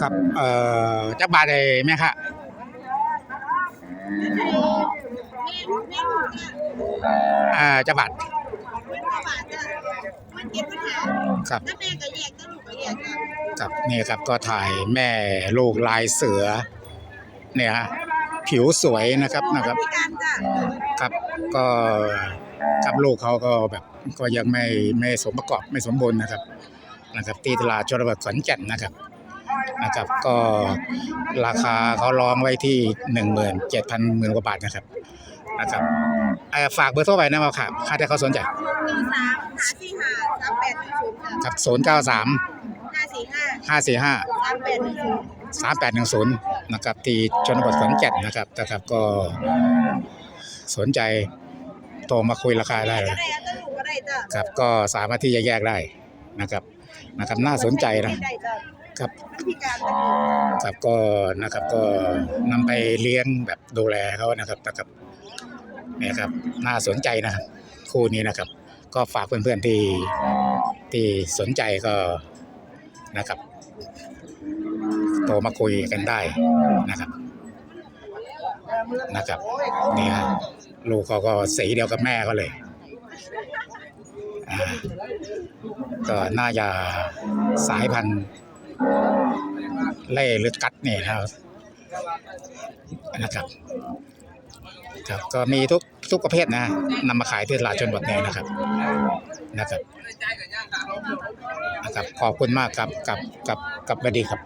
ครับ เอ่อจักบาทได้แม่ค่ะแม่แม่ลูกอะอาจักบาทมันก็บาดอะมันเก็บปัญหาครับถ้าแม่ก็แยกถ้าลูกก็แยกกันครับนี่ครับก็ถ่ายแม่ลูกลายเสือ เนี่ยฮะผิวสวยนะครับนะครับ ครับก็ครับลูกเขาก็แบบก็ยังไม่ไม่สมประกอบไม่สมบูรณ์นะครับนะครับที่ตลาดชนบทขอนแก่นนะครับ นะครับ ก็ราคาเขาลองไว้ที่หนึ่งหมื่นเจ็ดพันหมื่นกว่าบาทนะครับนะครับเอ่อฝากเบอร์โทรไว้นะว่าครับถ้าได้เขาสนใจหนึ่งสามหาสี่ห้าสามแปดหนึ่งศูนย์จ้ะครับศูนย์เก้าสามห้าสี่ห้าห้าสี่ห้าสามแปดหนึ่งศูนย์สามแปดหนึ่งศูนย์นะครับ ที่ชนบทขอนแก่นนะครับนะครับก็สนใจโทรมาคุยราคาได้เลก็ยได้อะถ้าลูกก็ได้จ้ะครับก็สามารถที่จะแยกได้นะครับนะครับ น่าสนใจนะได้จ้ะ ครับมันพิการจ้ะครับก็นะครับก็นำไปเลี้ยงแบบดูแลเขานะครับนะครับเนี่ยครับน่าสนใจนะครับคู่นี้นะครับ ก็ฝากเพื่อนๆที่ที่สนใจก็นะครับโทรมาคุยกันได้นะครับนะครับนี่ฮะลูกเขาก็สีเดียวกับแม่เขาเลยอ่าก็น่าจะสายพันธุ์ เล่หรือกัดเนี่ยนะครับนะครับ ครับก็มีทุกทุกประเภทนะนำมาขายที่ตลาดชนบทเนี่ยนะครับนะครับนะครับ ขอบคุณมากครับกับกับกับบัสดีครับ